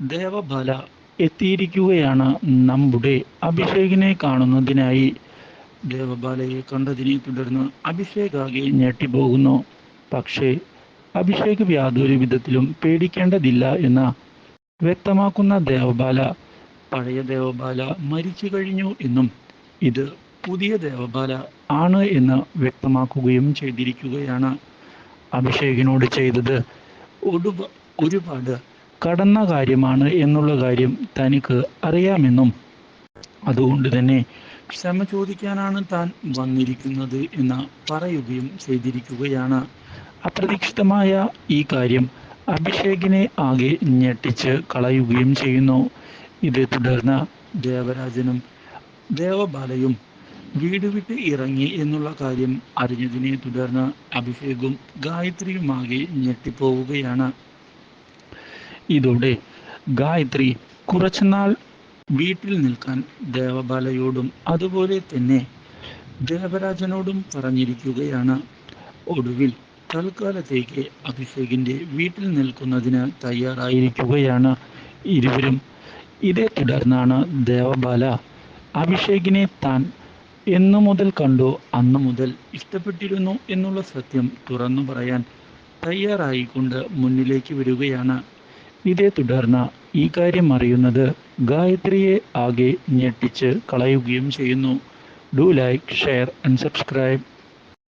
ദേവബാല എത്തിയിരിക്കുകയാണ് നമ്മുടെ അഭിഷേകിനെ കാണുന്നതിനായി. ദേവബാലയെ കണ്ടതിനെ തുടർന്ന് അഭിഷേകാകെ ഞെട്ടിപ്പോകുന്നു. പക്ഷേ അഭിഷേക് യാതൊരു വിധത്തിലും പേടിക്കേണ്ടതില്ല എന്ന് വ്യക്തമാക്കുന്ന ദേവബാല പഴയ ദേവബാല മരിച്ചു കഴിഞ്ഞു എന്നും ഇത് പുതിയ ദേവബാല ആണ് എന്ന് വ്യക്തമാക്കുകയും ചെയ്തിരിക്കുകയാണ്. അഭിഷേകിനോട് ചെയ്തത് ഒരുപ ഒരുപാട് കടന്ന കാര്യമാണ് എന്നുള്ള കാര്യം തനിക്ക് അറിയാമെന്നും അതുകൊണ്ട് തന്നെ ക്ഷമ ചോദിക്കാനാണ് താൻ വന്നിരിക്കുന്നത് എന്ന് പറയുകയും ചെയ്തിരിക്കുകയാണ്. അപ്രതീക്ഷിതമായ ഈ കാര്യം അഭിഷേകിനെ ആകെ ഞെട്ടിച്ച് കളയുകയും ചെയ്യുന്നു. ഇതേ തുടർന്ന് ദേവരാജനും ദേവബാലയും വീട് വിട്ട് ഇറങ്ങി എന്നുള്ള കാര്യം അറിഞ്ഞതിനെ തുടർന്ന് അഭിഷേകും ഗായത്രിയുമാകെ ഞെട്ടിപ്പോവുകയാണ്. ഇതോടെ ഗായത്രി കുറച്ചുനാൾ വീട്ടിൽ നിൽക്കാൻ ദേവബാലയോടും അതുപോലെ തന്നെ ദേവരാജനോടും പറഞ്ഞിരിക്കുകയാണ്. ഒടുവിൽ തൽക്കാലത്തേക്ക് അഭിഷേകിന്റെ വീട്ടിൽ നിൽക്കുന്നതിന് തയ്യാറായിരിക്കുകയാണ് ഇരുവരും. ഇതേ തുടർന്നാണ് ദേവബാല അഭിഷേകിനെ താൻ എന്നു മുതൽ കണ്ടോ അന്നു മുതൽ ഇഷ്ടപ്പെട്ടിരുന്നു എന്നുള്ള സത്യം തുറന്നു പറയാൻ തയ്യാറായിക്കൊണ്ട് മുന്നിലേക്ക് വരികയാണ്. ഇതേ തുടർന്ന് ഈ കാര്യം അറിയുന്നത് ഗായത്രിയെ ആകെ ഞെട്ടിച്ച് കളയുകയും ചെയ്യുന്നു. Do like share and subscribe